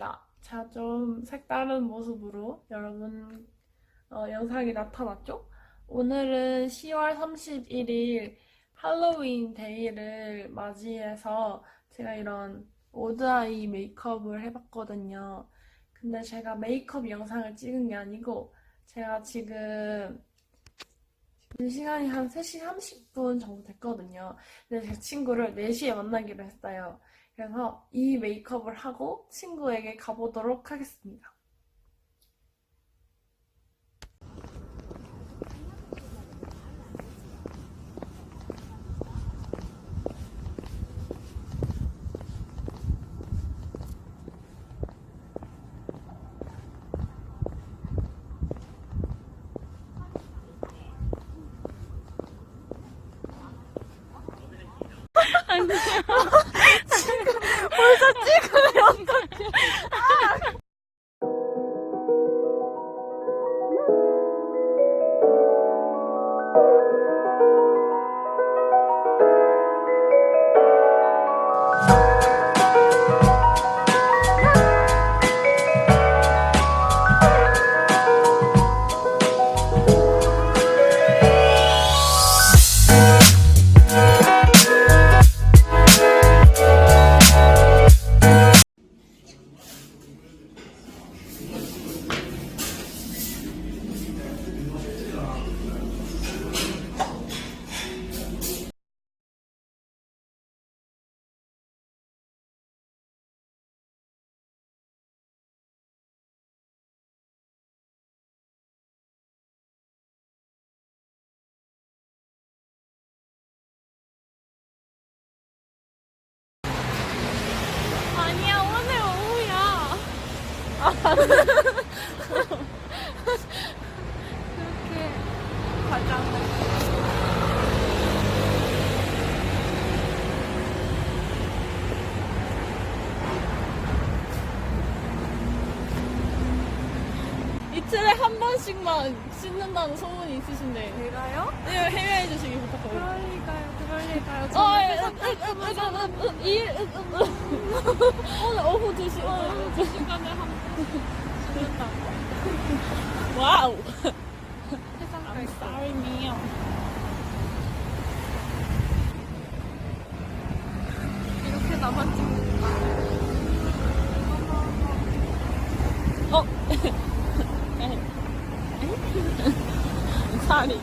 반갑습니다. 제가 좀 색다른 모습으로 여러분 어, 영상이 나타났죠? 오늘은 10월 31일 할로윈 데이를 맞이해서 제가 이런 오드아이 메이크업을 해봤거든요. 근데 제가 메이크업 영상을 찍은 게 아니고 제가 지금 지금 시간이 한 3시 30분 정도 됐거든요. 근데 제 친구를 4시에 만나기로 했어요. 그래서 이 메이크업을 하고 친구에게 가보도록 하겠습니다. 아니 아. 번씩만 씻는다는 소문이 있으신데 제가요? 네, 해외해 주시기 부탁드려요. 그러니까요, 그러니까요. 어, 저는 예, 음, 음, 음, 음, 음, 일, 음, 음, 음. 오늘 오후 2시, 오늘 2시간에 한 그랬다. 와우. 회사 I'm sorry, ma'am. 이렇게 나만 찍는 어? 살이.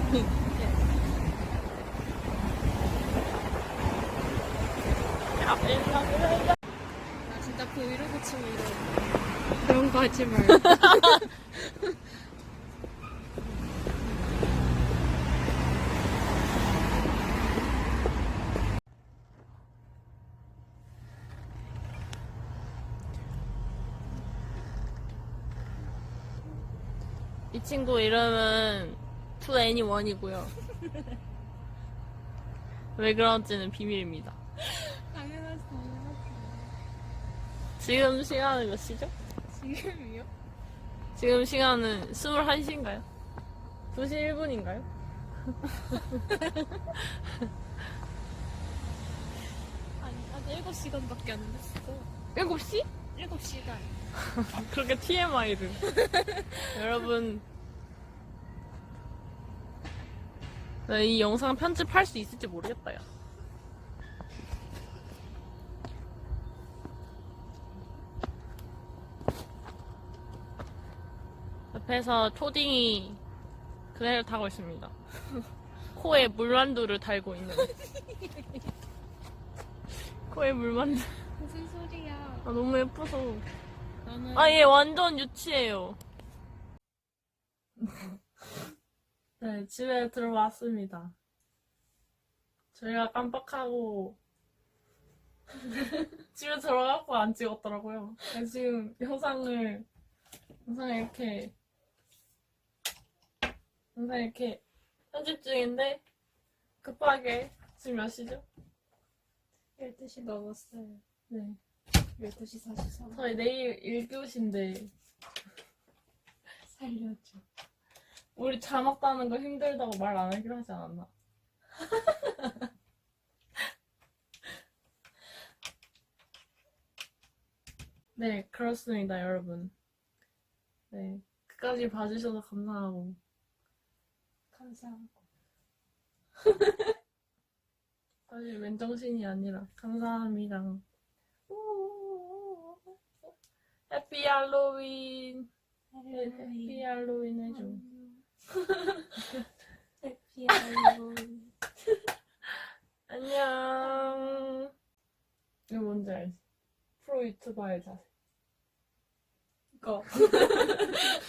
나 진짜 브이로그 치면 이래. 그런 거 하지 말고. 이 친구 이름은 2NE1이고요. 왜 그런지는 비밀입니다. 당연하지, 당연하지. 지금 시간은 몇 시죠? 지금이요? 지금 시간은 21시인가요? 2시 1분인가요? 아니, 아직 7시간밖에 안 됐어. 7시? 7시간. 그렇게 TMI를. 여러분. 나 이 영상 편집할 수 있을지 모르겠다, 야. 옆에서 초딩이 그네를 타고 있습니다. 코에 물만두를 달고 있는. 코에 물만두. 무슨 소리야? 아, 너무 예뻐서. 나는. 아, 얘 완전 유치해요. 네, 집에 들어왔습니다. 저희가 깜빡하고 집에 들어가고 안 찍었더라고요. 그래서 지금 영상을 영상을 이렇게 영상 이렇게 편집 중인데 급하게 지금 몇 시죠? 12시 넘었어요. 네. 12시 44분. 저희 내일 1교시인데 살려줘. 우리 자막 따는 거 힘들다고 말 안 하기로 하지 않았나? 네, 그렇습니다, 여러분. 네, 끝까지 봐주셔서 감사하고. 감사하고. 사실 맨정신이 아니라 감사합니다. 해피 할로윈. 해피 할로윈 해줘. 해피 할로윈. 안녕. 이거 뭔지 알지? 프로 유튜버의 자세. 이거.